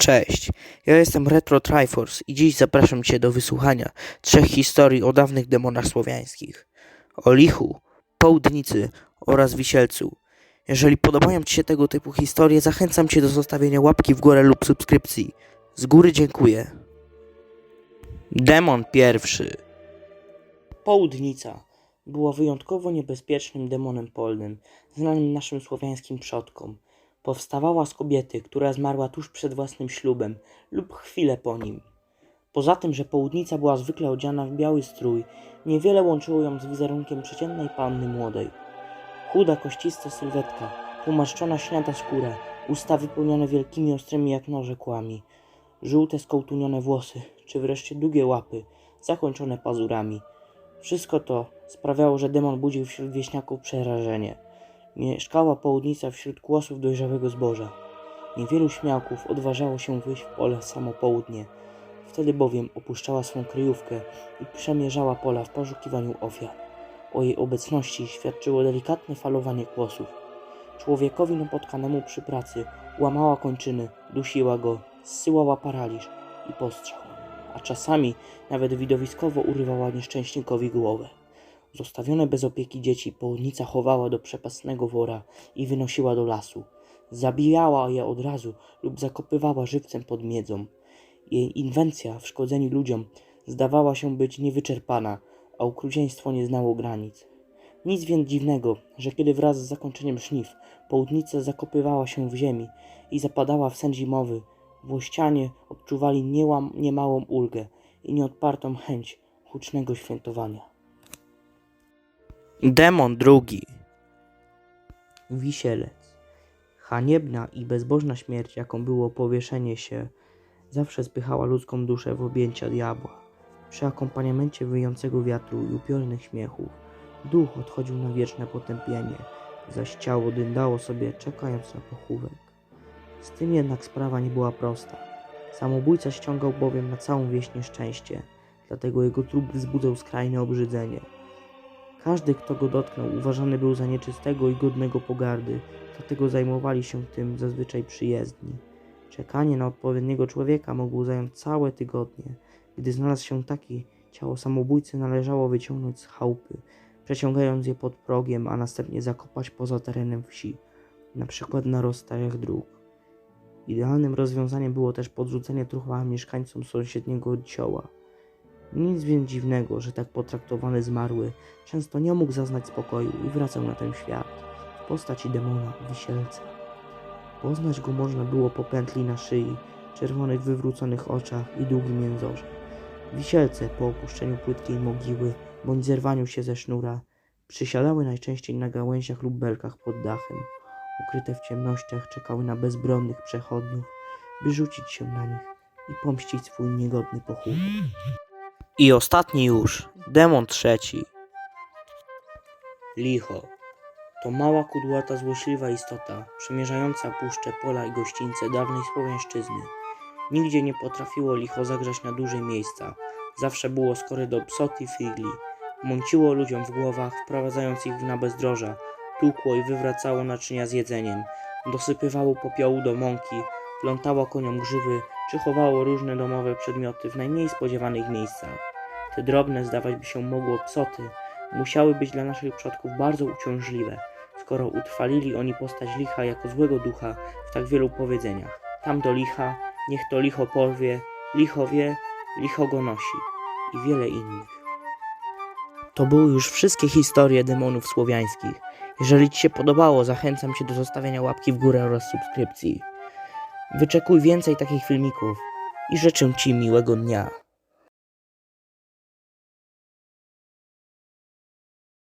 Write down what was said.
Cześć, ja jestem Retro Triforce i dziś zapraszam Cię do wysłuchania trzech historii o dawnych demonach słowiańskich. O lichu, południcy oraz wisielcu. Jeżeli podobają Ci się tego typu historie, zachęcam Cię do zostawienia łapki w górę lub subskrypcji. Z góry dziękuję. Demon pierwszy. Południca była wyjątkowo niebezpiecznym demonem polnym, znanym naszym słowiańskim przodkom. Powstawała z kobiety, która zmarła tuż przed własnym ślubem lub chwilę po nim. Poza tym, że południca była zwykle odziana w biały strój, niewiele łączyło ją z wizerunkiem przeciętnej panny młodej. Chuda, koścista sylwetka, pomarszczona śniada skóra, usta wypełnione wielkimi ostrymi jak noże kłami, żółte skołtunione włosy, czy wreszcie długie łapy, zakończone pazurami. Wszystko to sprawiało, że demon budził wśród wieśniaków przerażenie. Mieszkała południca wśród kłosów dojrzałego zboża. Niewielu śmiałków odważało się wyjść w pole samo południe. Wtedy bowiem opuszczała swą kryjówkę i przemierzała pola w poszukiwaniu ofiar. O jej obecności świadczyło delikatne falowanie kłosów. Człowiekowi napotkanemu przy pracy łamała kończyny, dusiła go, zsyłała paraliż i postrzał, a czasami nawet widowiskowo urywała nieszczęśnikowi głowę. Zostawione bez opieki dzieci południca chowała do przepastnego wora i wynosiła do lasu. Zabijała je od razu lub zakopywała żywcem pod miedzą. Jej inwencja w szkodzeniu ludziom zdawała się być niewyczerpana, a okrucieństwo nie znało granic. Nic więc dziwnego, że kiedy wraz z zakończeniem żniw południca zakopywała się w ziemi i zapadała w sen zimowy, włościanie odczuwali niełam, niemałą ulgę i nieodpartą chęć hucznego świętowania. Demon drugi. Wisielec. Haniebna i bezbożna śmierć, jaką było powieszenie się, zawsze spychała ludzką duszę w objęcia diabła. Przy akompaniamencie wyjącego wiatru i upiornych śmiechów, duch odchodził na wieczne potępienie, zaś ciało dyndało sobie, czekając na pochówek. Z tym jednak sprawa nie była prosta. Samobójca ściągał bowiem na całą wieś nieszczęście, dlatego jego trup wzbudzał skrajne obrzydzenie. Każdy, kto go dotknął, uważany był za nieczystego i godnego pogardy, dlatego zajmowali się tym zazwyczaj przyjezdni. Czekanie na odpowiedniego człowieka mogło zająć całe tygodnie. Gdy znalazł się taki, ciało samobójcy należało wyciągnąć z chałupy, przeciągając je pod progiem, a następnie zakopać poza terenem wsi, na przykład na rozstajach dróg. Idealnym rozwiązaniem było też podrzucenie truchła mieszkańcom sąsiedniego odcioła. Nic więc dziwnego, że tak potraktowany zmarły często nie mógł zaznać spokoju i wracał na ten świat w postaci demona wisielca. Poznać go można było po pętli na szyi, czerwonych wywróconych oczach i długim jęzorze. Wisielce po opuszczeniu płytkiej mogiły bądź zerwaniu się ze sznura przysiadały najczęściej na gałęziach lub belkach pod dachem. Ukryte w ciemnościach czekały na bezbronnych przechodniów, by rzucić się na nich i pomścić swój niegodny pochówek. I ostatni już, demon trzeci. Licho. To mała, kudłata, złośliwa istota, przemierzająca puszcze, pola i gościńce dawnej Słowiańszczyzny. Nigdzie nie potrafiło licho zagrzać na duże miejsca. Zawsze było skory do psot i figli. Mąciło ludziom w głowach, wprowadzając ich na bezdroża. Tłukło i wywracało naczynia z jedzeniem. Dosypywało popiołu do mąki, plątało koniom grzywy, czy chowało różne domowe przedmioty w najmniej spodziewanych miejscach. Te drobne, zdawać by się mogło, psoty musiały być dla naszych przodków bardzo uciążliwe, skoro utrwalili oni postać licha jako złego ducha w tak wielu powiedzeniach. Tam do licha, niech to licho porwie, licho wie, licho go nosi i wiele innych. To były już wszystkie historie demonów słowiańskich. Jeżeli Ci się podobało, zachęcam Cię do zostawienia łapki w górę oraz subskrypcji. Wyczekuj więcej takich filmików i życzę Ci miłego dnia.